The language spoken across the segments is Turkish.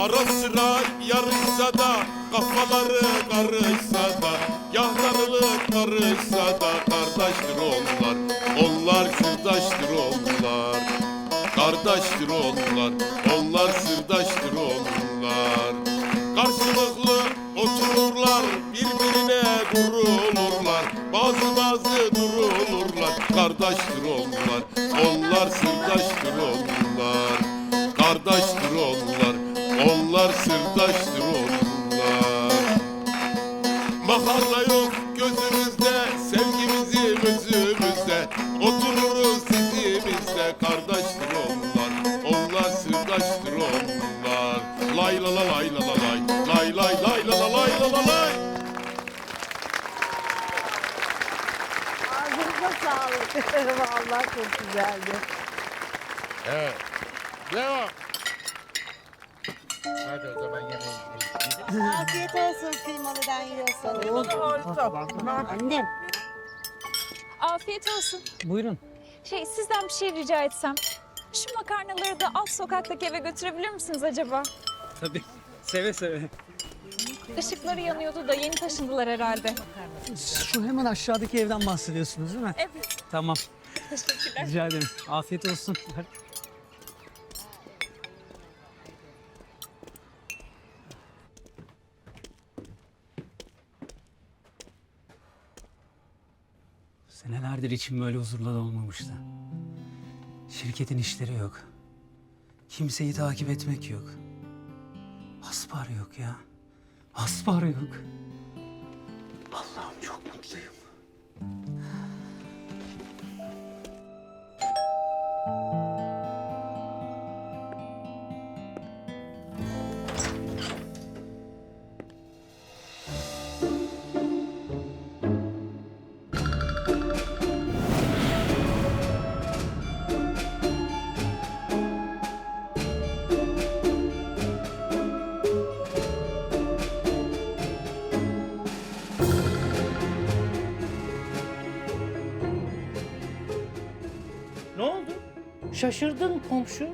Ara sıra yarışsa da kafaları karışsa da Yahtarılık karışsa da kardeştir onlar Onlar sırdaştır onlar. Kardeştir onlar Onlar sırdaştır onlar. Karşılıklı otururlar Birbirine vurulurlar. Bazı bazı durulurlar Kardeştir onlar Onlar sırdaştır onlar. Kardeştir Onlar sırdaştır onlar Mahalle yok gözümüzde Sevgimizi özümüzde Otururuz dizimizde Kardeştir onlar Onlar sırdaştır onlar Lay la la lay la la lay Lay lay lay la la lay la la lay Ağzınıza sağlık. Vallahi çok güzeldi. Evet. Devam. Afiyet olsun kıymalıdan yiyorsanız. Annem. Afiyet olsun. Buyurun. Şey sizden bir şey rica etsem. Şu makarnaları da alt sokaktaki eve götürebilir misiniz acaba? Tabii. Seve seve. Işıkları yanıyordu da yeni taşındılar herhalde. Şu hemen aşağıdaki evden bahsediyorsunuz değil mi? Evet. Tamam. Teşekkürler. Rica ederim. Afiyet olsun. Senelerdir içim böyle huzurla dolmamıştı. Şirketin işleri yok. Kimseyi takip etmek yok. Aspar yok ya. Aspar yok. Allah'ım çok mutluyum. Ne oldu? Şaşırdın komşu.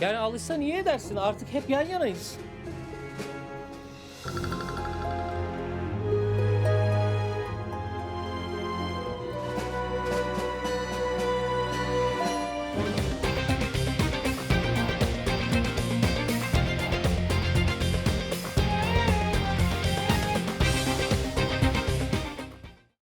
Yani alışsan iyi edersin. Artık hep yan yanayız.